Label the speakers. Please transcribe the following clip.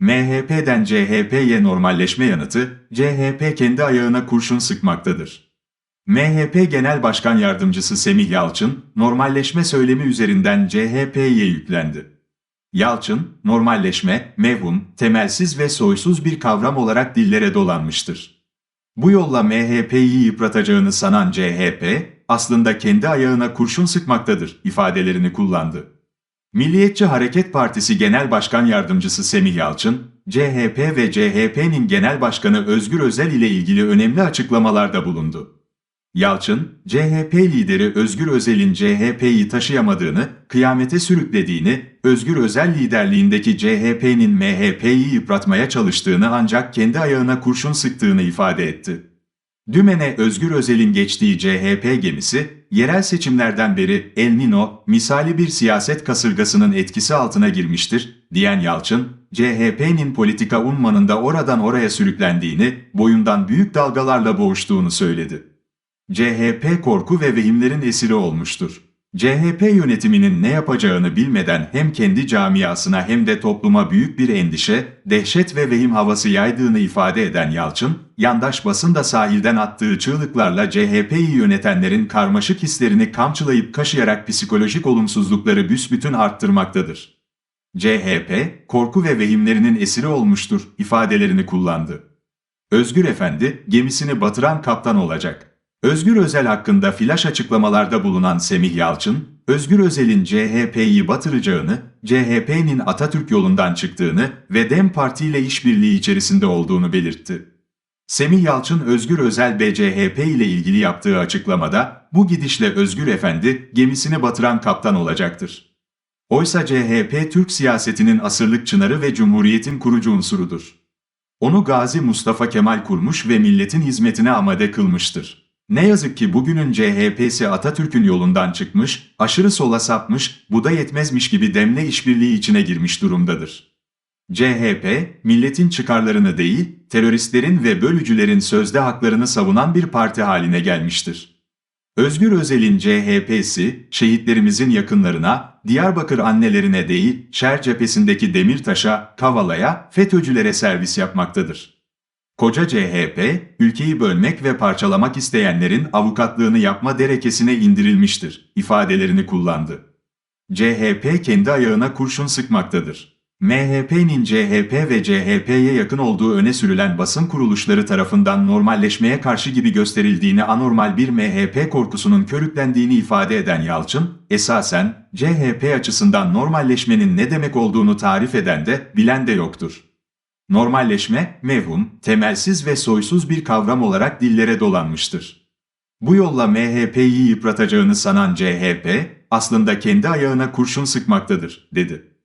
Speaker 1: MHP'den CHP'ye normalleşme yanıtı, CHP kendi ayağına kurşun sıkmaktadır. MHP Genel Başkan Yardımcısı Semih Yalçın, normalleşme söylemi üzerinden CHP'ye yüklendi. Yalçın, normalleşme, mevhum, temelsiz ve soysuz bir kavram olarak dillere dolanmıştır. Bu yolla MHP'yi yıpratacağını sanan CHP, aslında kendi ayağına kurşun sıkmaktadır ifadelerini kullandı. Milliyetçi Hareket Partisi Genel Başkan Yardımcısı Semih Yalçın, CHP ve CHP'nin Genel Başkanı Özgür Özel ile ilgili önemli açıklamalarda bulundu. Yalçın, CHP lideri Özgür Özel'in CHP'yi taşıyamadığını, kıyamete sürüklediğini, Özgür Özel liderliğindeki CHP'nin MHP'yi yıpratmaya çalıştığını ancak kendi ayağına kurşun sıktığını ifade etti. Dümene Özgür Özel'in geçtiği CHP gemisi, yerel seçimlerden beri El Nino, misali bir siyaset kasırgasının etkisi altına girmiştir, diyen Yalçın, CHP'nin politika unmanında oradan oraya sürüklendiğini, boyundan büyük dalgalarla boğuştuğunu söyledi. CHP korku ve vehimlerin esiri olmuştur. CHP yönetiminin ne yapacağını bilmeden hem kendi camiasına hem de topluma büyük bir endişe, dehşet ve vehim havası yaydığını ifade eden Yalçın, yandaş basın da sahilden attığı çığlıklarla CHP'yi yönetenlerin karmaşık hislerini kamçılayıp kaşıyarak psikolojik olumsuzlukları büsbütün arttırmaktadır. CHP, korku ve vehimlerinin esiri olmuştur ifadelerini kullandı. Özgür Efendi, gemisini batıran kaptan olacak. Özgür Özel hakkında flaş açıklamalarda bulunan Semih Yalçın, Özgür Özel'in CHP'yi batıracağını, CHP'nin Atatürk yolundan çıktığını ve DEM Parti ile işbirliği içerisinde olduğunu belirtti. Semih Yalçın Özgür Özel BCHP ile ilgili yaptığı açıklamada, bu gidişle Özgür Efendi gemisini batıran kaptan olacaktır. Oysa CHP Türk siyasetinin asırlık çınarı ve Cumhuriyet'in kurucu unsurudur. Onu Gazi Mustafa Kemal kurmuş ve milletin hizmetine amade kılmıştır. Ne yazık ki bugünün CHP'si Atatürk'ün yolundan çıkmış, aşırı sola sapmış, bu da yetmezmiş gibi demle işbirliği içine girmiş durumdadır. CHP, milletin çıkarlarını değil, teröristlerin ve bölücülerin sözde haklarını savunan bir parti haline gelmiştir. Özgür Özel'in CHP'si, şehitlerimizin yakınlarına, Diyarbakır annelerine değil, Şer cephesindeki Demirtaş'a, Kavala'ya, FETÖ'cülere servis yapmaktadır. Koca CHP, ülkeyi bölmek ve parçalamak isteyenlerin avukatlığını yapma derekesine indirilmiştir, ifadelerini kullandı. CHP kendi ayağına kurşun sıkmaktadır. MHP'nin CHP ve CHP'ye yakın olduğu öne sürülen basın kuruluşları tarafından normalleşmeye karşı gibi gösterildiğini anormal bir MHP korkusunun körüklendiğini ifade eden Yalçın, esasen CHP açısından normalleşmenin ne demek olduğunu tarif eden de bilen de yoktur. Normalleşme, mevhum, temelsiz ve soysuz bir kavram olarak dillere dolanmıştır. Bu yolla MHP'yi yıpratacağını sanan CHP, aslında kendi ayağına kurşun sıkmaktadır, dedi.